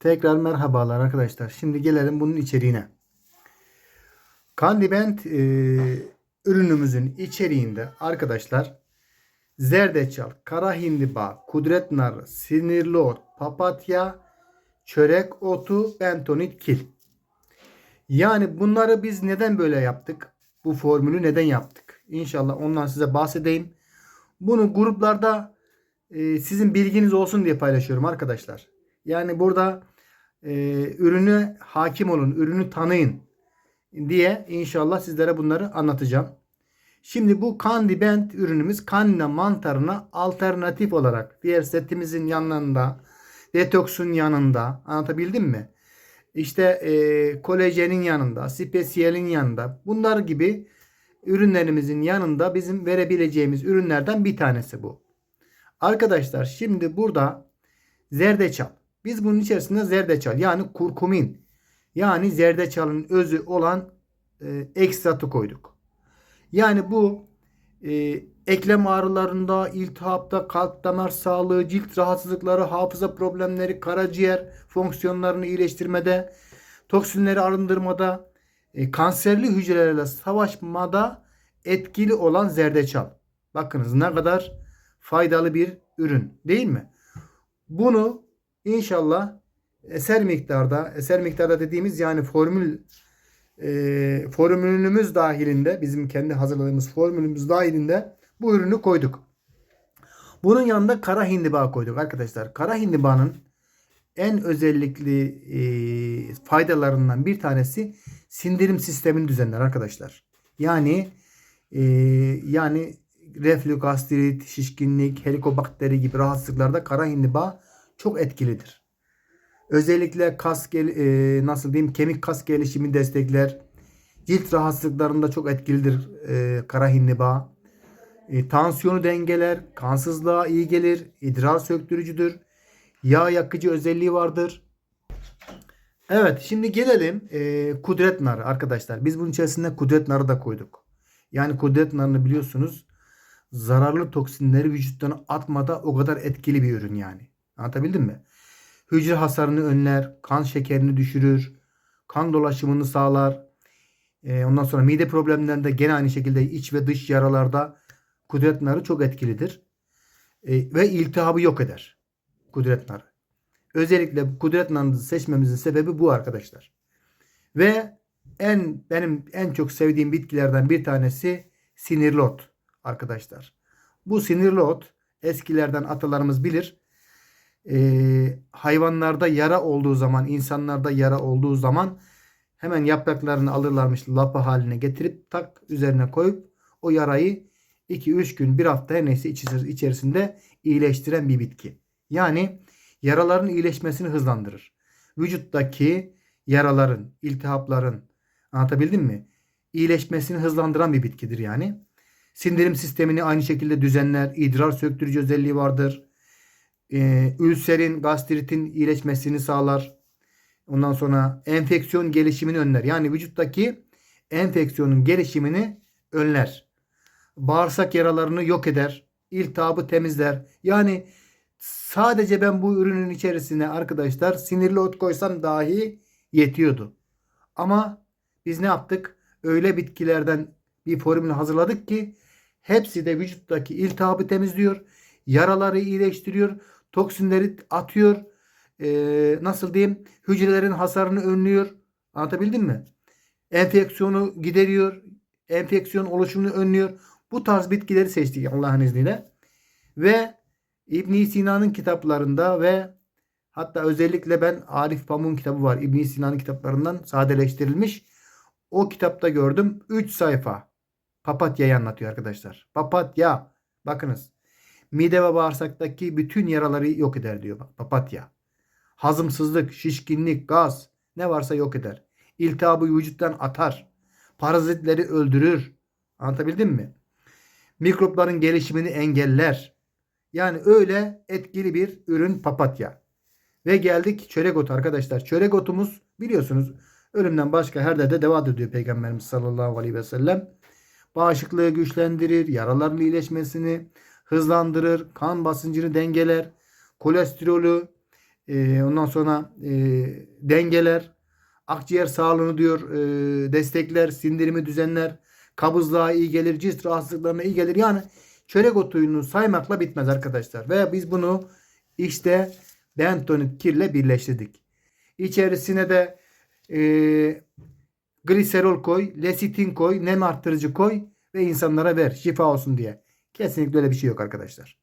Tekrar merhabalar arkadaşlar. Şimdi gelelim bunun içeriğine. Kandibent e, ürünümüzün içeriğinde arkadaşlar zerdeçal, kara hindiba, kudret narı, sinirli ot, papatya, çörek otu, bentonit kil. Yani bunları biz neden böyle yaptık? Bu formülü neden yaptık? İnşallah ondan size bahsedeyim. Bunu gruplarda e, sizin bilginiz olsun diye paylaşıyorum arkadaşlar. Yani burada e, ürünü hakim olun, ürünü tanıyın diye inşallah sizlere bunları anlatacağım. Şimdi bu Candibent ürünümüz kandina mantarına alternatif olarak diğer setimizin yanında, detoksun yanında anlatabildim mi? İşte e, kolajenin yanında, spesiyelin yanında bunlar gibi ürünlerimizin yanında bizim verebileceğimiz ürünlerden bir tanesi bu. Arkadaşlar şimdi burada zerdeçal. Biz bunun içerisinde zerdeçal yani kurkumin yani zerdeçalın özü olan e, ekstratı koyduk. Yani bu e, eklem ağrılarında, iltihapta, kalp damar sağlığı, cilt rahatsızlıkları, hafıza problemleri, karaciğer fonksiyonlarını iyileştirmede, toksinleri arındırmada, e, kanserli hücrelerle savaşmada etkili olan zerdeçal. Bakınız ne kadar faydalı bir ürün değil mi? Bunu inşallah eser miktarda, eser miktarda dediğimiz yani formül e, formülümüz dahilinde, bizim kendi hazırladığımız formülümüz dahilinde bu ürünü koyduk. Bunun yanında kara hindiba koyduk arkadaşlar. Kara hindibanın en özellikli e, faydalarından bir tanesi sindirim sistemini düzenler arkadaşlar. Yani e, yani reflü, gastrit, şişkinlik, helikobakteri gibi rahatsızlıklarda kara hindiba çok etkilidir. Özellikle kas e, nasıl diyeyim kemik kas gelişimi destekler. Cilt rahatsızlıklarında çok etkilidir e, kara hindiba. E, tansiyonu dengeler, kansızlığa iyi gelir, idrar söktürücüdür. Yağ yakıcı özelliği vardır. Evet şimdi gelelim e, kudret narı arkadaşlar. Biz bunun içerisinde kudret narı da koyduk. Yani kudret narını biliyorsunuz zararlı toksinleri vücuttan atmada o kadar etkili bir ürün yani. Anlatabildim mi? Hücre hasarını önler, kan şekerini düşürür, kan dolaşımını sağlar. E, ondan sonra mide problemlerinde gene aynı şekilde iç ve dış yaralarda kudret narı çok etkilidir. E, ve iltihabı yok eder. Kudret narı. Özellikle kudret narını seçmemizin sebebi bu arkadaşlar. Ve en benim en çok sevdiğim bitkilerden bir tanesi sinirli ot arkadaşlar. Bu sinirli ot eskilerden atalarımız bilir. Ee, hayvanlarda yara olduğu zaman, insanlarda yara olduğu zaman hemen yapraklarını alırlarmış lapa haline getirip tak üzerine koyup o yarayı 2-3 gün bir hafta her neyse içerisinde iyileştiren bir bitki. Yani yaraların iyileşmesini hızlandırır. Vücuttaki yaraların, iltihapların anlatabildim mi? İyileşmesini hızlandıran bir bitkidir yani. Sindirim sistemini aynı şekilde düzenler. idrar söktürücü özelliği vardır. Ee, ülserin, gastritin iyileşmesini sağlar. Ondan sonra enfeksiyon gelişimini önler. Yani vücuttaki enfeksiyonun gelişimini önler. Bağırsak yaralarını yok eder. İltihabı temizler. Yani sadece ben bu ürünün içerisine arkadaşlar sinirli ot koysam dahi yetiyordu. Ama biz ne yaptık? Öyle bitkilerden bir formül hazırladık ki hepsi de vücuttaki iltihabı temizliyor. Yaraları iyileştiriyor. Toksinleri atıyor. Ee, nasıl diyeyim? Hücrelerin hasarını önlüyor. Anlatabildim mi? Enfeksiyonu gideriyor. Enfeksiyon oluşumunu önlüyor. Bu tarz bitkileri seçtik Allah'ın izniyle. Ve İbn Sina'nın kitaplarında ve hatta özellikle ben Arif Pamuk'un kitabı var. İbn Sina'nın kitaplarından sadeleştirilmiş. O kitapta gördüm 3 sayfa. Papatya'yı anlatıyor arkadaşlar. Papatya. Bakınız. Mide ve bağırsaktaki bütün yaraları yok eder diyor papatya. Hazımsızlık, şişkinlik, gaz ne varsa yok eder. İltihabı vücuttan atar. Parazitleri öldürür. Anlatabildim mi? Mikropların gelişimini engeller. Yani öyle etkili bir ürün papatya. Ve geldik çörek otu arkadaşlar. Çörek otumuz biliyorsunuz ölümden başka her derde devadır diyor Peygamberimiz sallallahu aleyhi ve sellem. Bağışıklığı güçlendirir, yaraların iyileşmesini hızlandırır, kan basıncını dengeler, kolesterolü e, ondan sonra e, dengeler, akciğer sağlığını diyor e, destekler, sindirimi düzenler, kabızlığa iyi gelir, cilt rahatsızlıklarına iyi gelir. Yani çörek otuyunu saymakla bitmez arkadaşlar. Ve biz bunu işte bentonit kirle birleştirdik. İçerisine de e, gliserol koy, lesitin koy, nem arttırıcı koy ve insanlara ver şifa olsun diye. Kesinlikle öyle bir şey yok arkadaşlar.